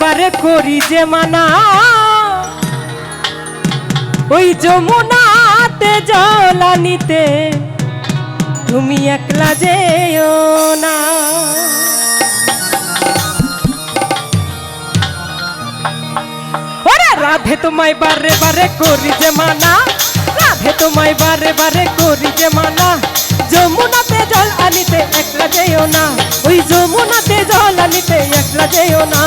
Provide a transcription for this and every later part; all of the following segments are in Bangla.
বারে করি যে মানা। ওই যমুনাতে জলানিতে তুমি একলা যেও না। ওরে রাধে তোমায় বারে বারে করি যে মানা। রাধে তোমায় বারে বারে করি যে মানা। লালিতে একলা যেও না।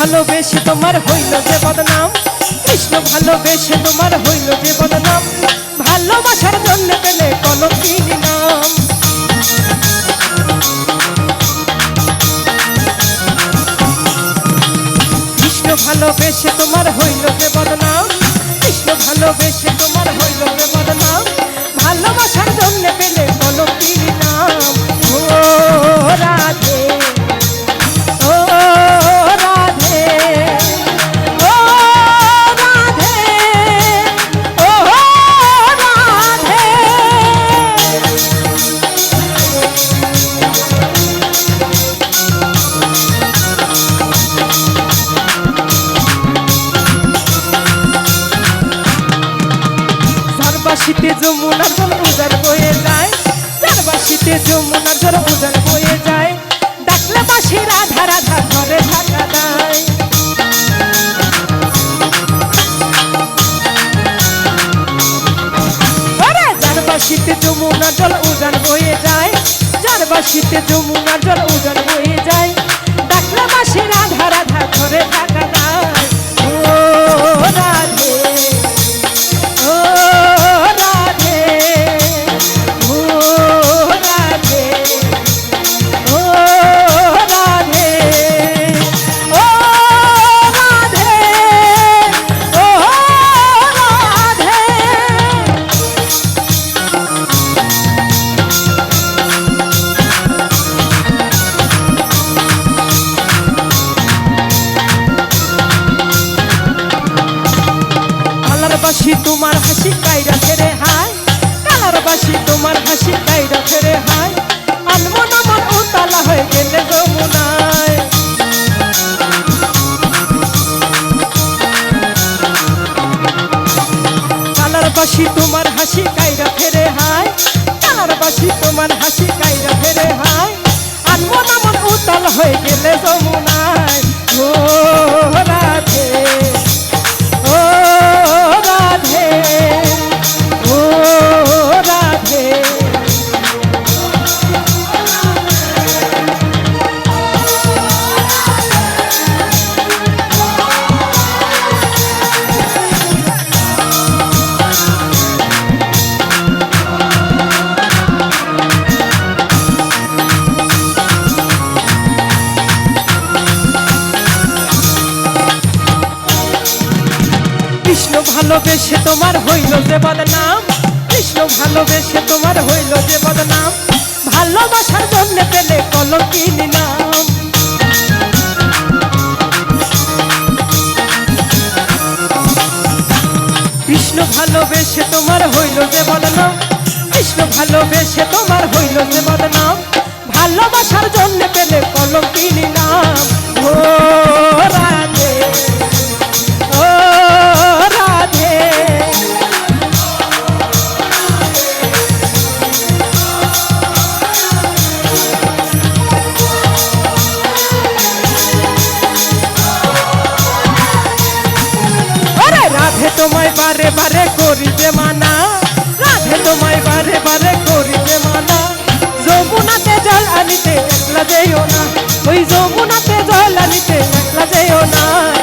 ভালোবেসে তোমার হইল যে বদনাম। কৃষ্ণ ভালোবেসে তোমার হইল যে বদনাম। ভালোবাসার জন্য পেলে কলঙ্কিনী নাম। কৃষ্ণ ভালোবেসে তোমার হইল যে বদনাম। কৃষ্ণ ভালোবেসে তোমার হইল যে বদনাম। ভালোবাসার জন্য পেলে কলঙ্কিনী চারবাসিতে যমুনার জল উজার বয়ে যায়। চারবাসিতে যমুনার জল উজার বয়ে যায়। ডাকলে বাসি রাধা রাধা ঘরে থাকা দেয়। চারবাসিতে যমুনার জল উজান বয়ে যায়। চারবাসিতে যমুনার জল উজান বয়ে যায়। বাসি তোমার হাসি কাইরা ফেরে হায়। কালার বাসি তোমার হাসি কাইরা ফেরে হায়। আনমন আমার উতালা হয়ে গেলে যমুনায়। বাসি তোমার হাসি কাইরা ফেরে হায়। কালার বাসি তোমার হাসি কাইরা ফেরে হায়। আনমন আমার উতাল হয়ে গেলে কৃষ্ণ ভালোবেসে তোমার হইল যে বদনাম। কৃষ্ণ ভালোবেসে তোমার হইল যে বদনাম। ভালোবাসার জন্য পেলে কলঙ্কিনী নাম কৃষ্ণ ভালোবেসে তোমার হইল যে বদনাম। কৃষ্ণ ভালোবেসে তোমার হইল যে বদনাম। ভালোবাসার জন্য পেলে কলঙ্কিনী নাম তোমায় বারে বারে করি যে মানা। রাধে তোমায় বারে বারে করি যে মানা। যমুনাতে জল আনিতে একলা যেও না। ওই যমুনাতে জল আনিতে একলা যেও না।